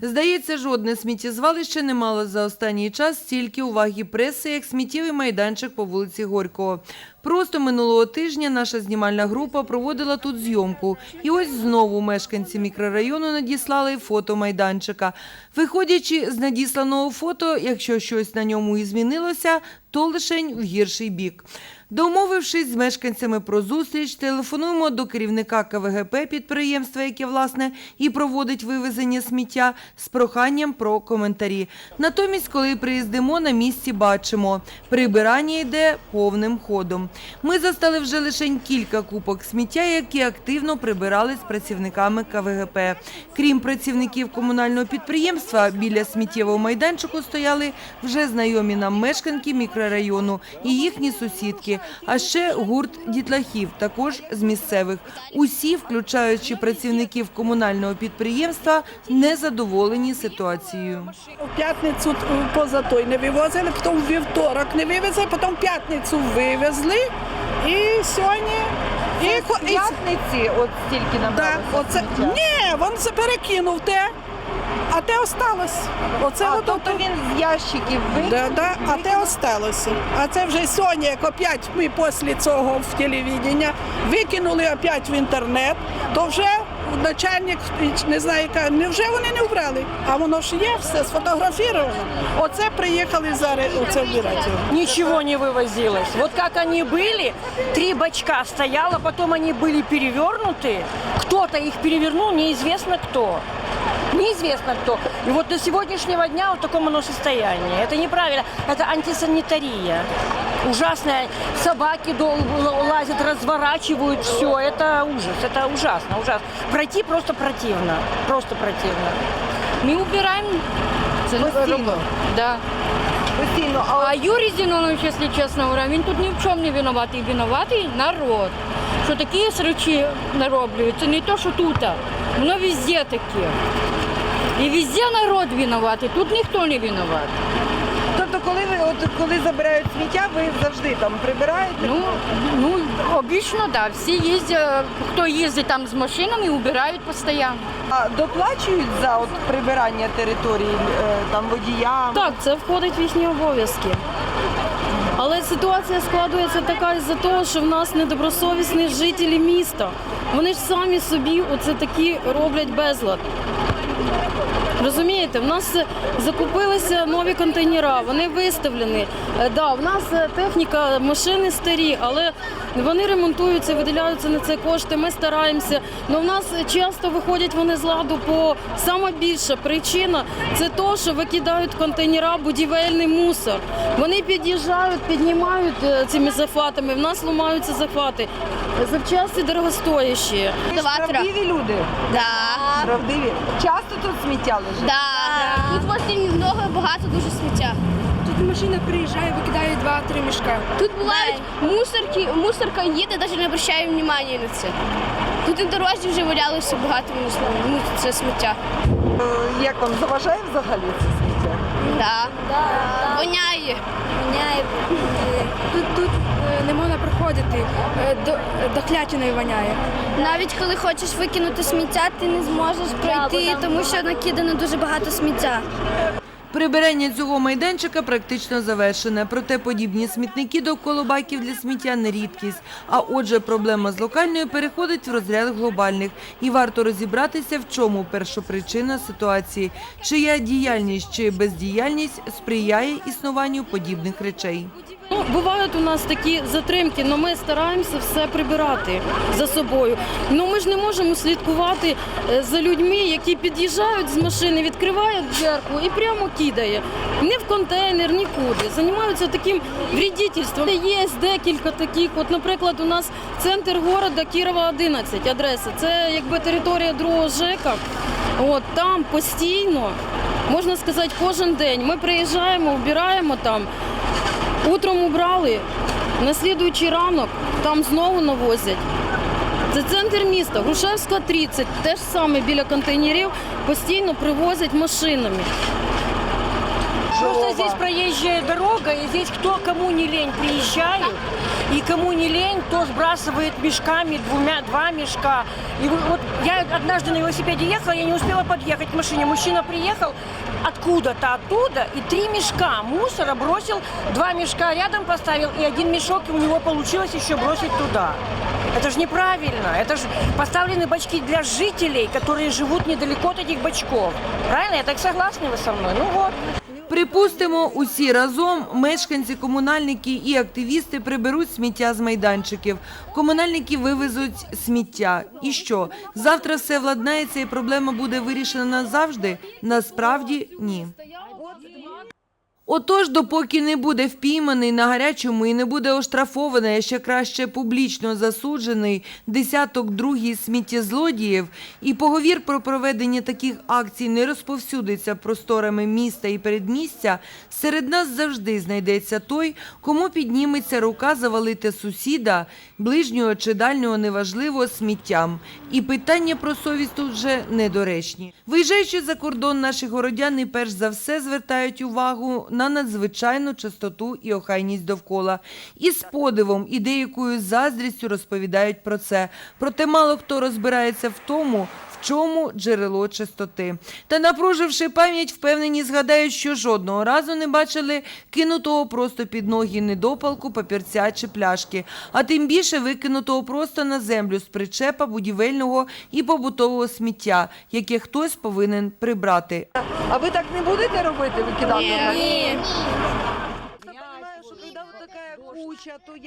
Здається, жодне сміттєзвалище не мало за останній час стільки уваги преси, як сміттєвий майданчик по вулиці Горького. Просто минулого тижня наша знімальна група проводила тут зйомку. І ось знову мешканці мікрорайону надіслали фото майданчика. Виходячи з надісланого фото, якщо щось на ньому і змінилося, то лишень в гірший бік. Домовившись з мешканцями про зустріч, телефонуємо до керівника КВГП підприємства, яке власне і проводить вивезення сміття, з проханням про коментарі. Натомість, коли приїздимо на місці, бачимо, прибирання йде повним ходом. Ми застали вже лише кілька купок сміття, які активно прибирали з працівниками КВГП. Крім працівників комунального підприємства, біля сміттєвого майданчику стояли вже знайомі нам мешканки мікрорайону і їхні сусідки, а ще гурт дітлахів, також з місцевих. Усі, включаючи працівників комунального підприємства, незадоволені ситуацією. В п'ятницю поза той не вивозили, потім в вівторок не вивезли, потім в п'ятницю вивезли. І сьогодні. І, П'ятниці от стільки да, оце, ні, він це перекинув те, а те осталось. Оце от, от, він з ящиків да, да, а те осталося. А це вже сьогодні, як опять ми після цього в телевідення викинули опять в інтернет, то вже начальник не знаю, яка, невже вони не вбрали? А воно ж є, все сфотографіровано. Оце приїхали зараз оце вбирати. Ничего не вывозилось. Вот как они были, три бачка стояло, потом они были перевернуты. Кто-то их перевернул, неизвестно кто. Неизвестно кто. И вот до сегодняшнего дня в таком оно состоянии. Это неправильно. Это антисанитария. Ужасная. Собаки дол- л- лазят, разворачивают все. Это ужас. Это ужасно. Ужасно. Пройти просто противно. Просто противно. Ми убираем Постійно? Да. Постійно, А Юрій Зінонович, якщо чесно говоря, він тут ні в чому не винуватий. Винуватий народ. Що такі срачі нароблюють, це не то, що тут, а воно везде таке. І везде народ винуватий, тут ніхто не винуватий. Тобто, коли ви от коли забирають сміття, ви завжди там прибираєте? Ну, ну, обично, так. Да. Всі їздять, хто їздить там з машинами, убирають постійно. А доплачують за от прибирання території е, там водіям? Так, це входить в їхні обов'язки. Але ситуація складується така із-за того, що в нас недобросовісні жителі міста. Вони ж самі собі оце такі роблять безлад. Розумієте, в нас закупилися нові контейнера, вони виставлені. Е, Да, в нас е, техніка, машини старі, але вони ремонтуються, виділяються на це кошти. Ми стараємося. Але в нас часто виходять вони з ладу, по сама більша причина це то, що викидають контейнера будівельний мусор. Вони під'їжджають, піднімають е, цими захватами. В нас ламаються захвати. Запчасті дорогостоящі. Ви правдиві люди? Да. Правдиві? Часто тут сміття лежить? Да. Тут власне много багато дуже сміття. Тут машина приїжджає, викидає два-три мішка. Тут бувають мусорки, мусорка їде, навіть не обращає уваги на це. Тут на дорозі вже валялося багато мусору, ну, це сміття. Е, Як вам заважає взагалі це сміття? Да. Воняє. Воняє. Тут, тут е, не можна проходити, до, до, клятіної воняє. Навіть коли хочеш викинути сміття, ти не зможеш пройти, тому що накидано дуже багато сміття. Прибирання цього майданчика практично завершене, проте подібні смітники довкола баків для сміття не рідкість. А отже, проблема з локальною переходить в розряд глобальних. І варто розібратися, в чому першопричина ситуації, чия діяльність чи бездіяльність сприяє існуванню подібних речей. Ну, бувають у нас такі затримки, але ми стараємося все прибирати за собою. Ну ми ж не можемо слідкувати е, за людьми, які під'їжджають з машини, відкривають дверку і прямо кидає. Не в контейнер, нікуди. Займаються таким вредительством. Є декілька таких. От, наприклад, у нас центр міста Кірова 11, адреса. Це якби територія другого ЖЕКа. От там постійно, можна сказати, кожен день. Ми приїжджаємо, вбираємо там. Утром убрали, на слідуючий ранок там знову навозять. Це центр міста, Грушевська 30, теж саме біля контейнерів постійно привозять машинами. Просто здесь проезжая дорога, и здесь кто кому не лень приезжают, и кому не лень, то сбрасывает мешками, двумя, два мешка. И вот я однажды на велосипеде ехала, я не успела подъехать к машине. Мужчина приехал откуда-то оттуда и три мешка мусора бросил, два мешка рядом поставил, и один мешок у него получилось еще бросить туда. Это же неправильно. Это же поставлены бачки для жителей, которые живут недалеко от этих бачков. Правильно? Я так согласна вы со мной? Ну вот. Припустимо, усі разом мешканці, комунальники і активісти приберуть сміття з майданчиків. Комунальники вивезуть сміття. І що? Завтра все владнається і проблема буде вирішена назавжди? Насправді ні. Отож, допоки не буде впійманий на гарячому і не буде оштрафований, а ще краще публічно засуджений десяток другий сміттєзлодіїв, і поговір про проведення таких акцій не розповсюдиться просторами міста і передмістя, серед нас завжди знайдеться той, кому підніметься рука завалити сусіда, ближнього чи дальнього неважливо сміттям. І питання про совість тут вже недоречні. Виїжджаючи за кордон, наші городяни перш за все звертають увагу на надзвичайну чистоту і охайність довкола. І з подивом і деякою заздрістю розповідають про це. Проте мало хто розбирається в тому, в чому джерело чистоти. Та напруживши пам'ять, впевнені згадають, що жодного разу не бачили кинутого просто під ноги недопалку, папірця чи пляшки, а тим більше викинутого просто на землю з причепа будівельного і побутового сміття, яке хтось повинен прибрати. А ви так не будете робити, викидати? Ні. Я понимаю, що коли вот така куча, то я